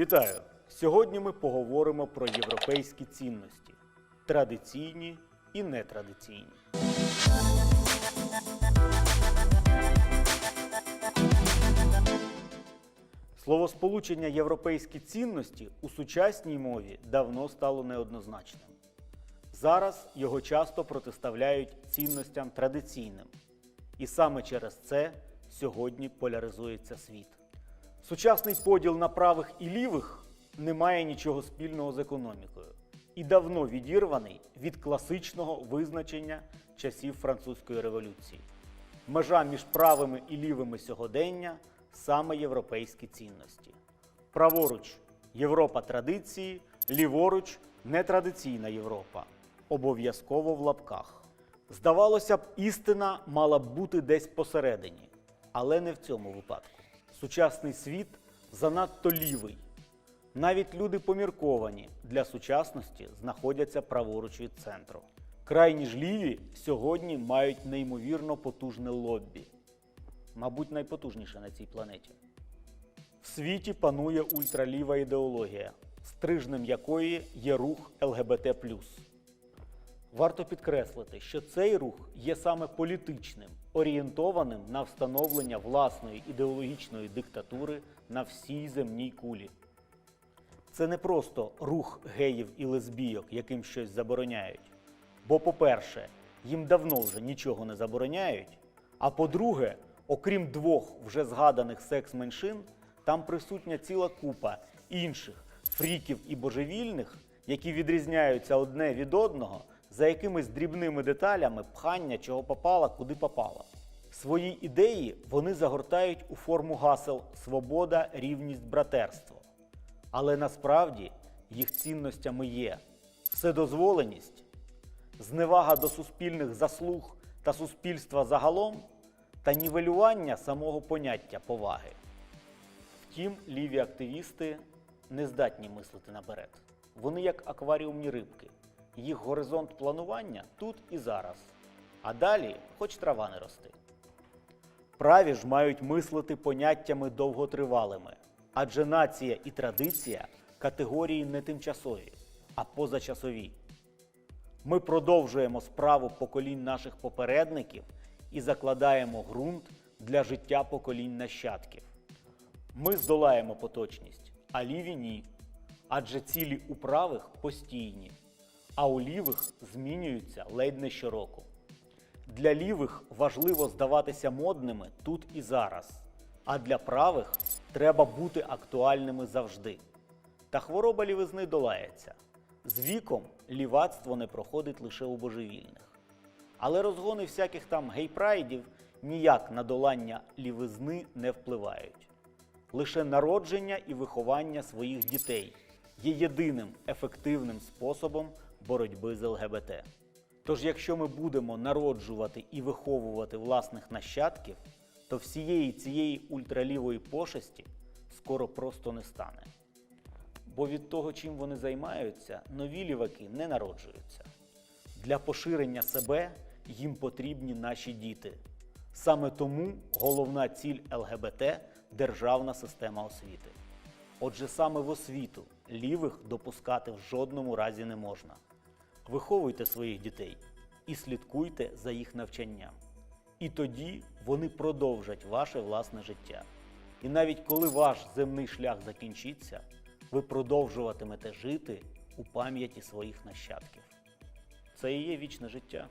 Вітаю! Сьогодні ми поговоримо про європейські цінності традиційні і нетрадиційні. Словосполучення європейські цінності у сучасній мові давно стало неоднозначним. Зараз його часто протиставляють цінностям традиційним. І саме через це сьогодні поляризується світ. Сучасний поділ на правих і лівих не має нічого спільного з економікою і давно відірваний від класичного визначення часів французької революції. Межа між правими і лівими сьогодення саме європейські цінності. Праворуч Європа традиції, ліворуч нетрадиційна Європа. Обов'язково в лапках. Здавалося б, істина мала б бути десь посередині, але не в цьому випадку. Сучасний світ занадто лівий. Навіть люди помірковані для сучасності знаходяться праворуч від центру. Крайні ж ліві сьогодні мають неймовірно потужне лоббі, мабуть, найпотужніше на цій планеті. В світі панує ультраліва ідеологія, стрижнем якої є рух ЛГБТ. Варто підкреслити, що цей рух є саме політичним, орієнтованим на встановлення власної ідеологічної диктатури на всій земній кулі. Це не просто рух геїв і лесбійок, яким щось забороняють. Бо, по-перше, їм давно вже нічого не забороняють. А по-друге, окрім двох вже згаданих секс-меншин, там присутня ціла купа інших фріків і божевільних, які відрізняються одне від одного за якимись дрібними деталями пхання, чого попало, куди попало. Свої ідеї вони загортають у форму гасел свобода, рівність, братерство. Але насправді їх цінностями є вседозволеність, зневага до суспільних заслуг та суспільства загалом та нівелювання самого поняття поваги. Втім, ліві активісти не здатні мислити наперед. Вони як акваріумні рибки. Їх горизонт планування тут і зараз. А далі хоч трава не рости. Праві ж мають мислити поняттями довготривалими, адже нація і традиція категорії не тимчасові, а позачасові. Ми продовжуємо справу поколінь наших попередників і закладаємо ґрунт для життя поколінь нащадків. Ми здолаємо поточність, а ліві ні. Адже цілі у правих постійні, а у лівих змінюються ледь не щороку. Для лівих важливо здаватися модними тут і зараз, а для правих треба бути актуальними завжди. Та хвороба лівизни долається. З віком лівацтво не проходить лише у божевільних. Але розгони всяких там гейпрайдів ніяк на долання лівизни не впливають. Лише народження і виховання своїх дітей є єдиним ефективним способом боротьби з ЛГБТ. Тож, якщо ми будемо народжувати і виховувати власних нащадків, то всієї цієї ультралівої пошесті скоро просто не стане. Бо від того, чим вони займаються, нові ліваки не народжуються. Для поширення себе їм потрібні наші діти. Саме тому головна ціль ЛГБТ державна система освіти. Отже, саме в освіту лівих допускати в жодному разі не можна. Виховуйте своїх дітей і слідкуйте за їх навчанням. І тоді вони продовжать ваше власне життя. І навіть коли ваш земний шлях закінчиться, ви продовжуватимете жити у пам'яті своїх нащадків. Це і є вічне життя.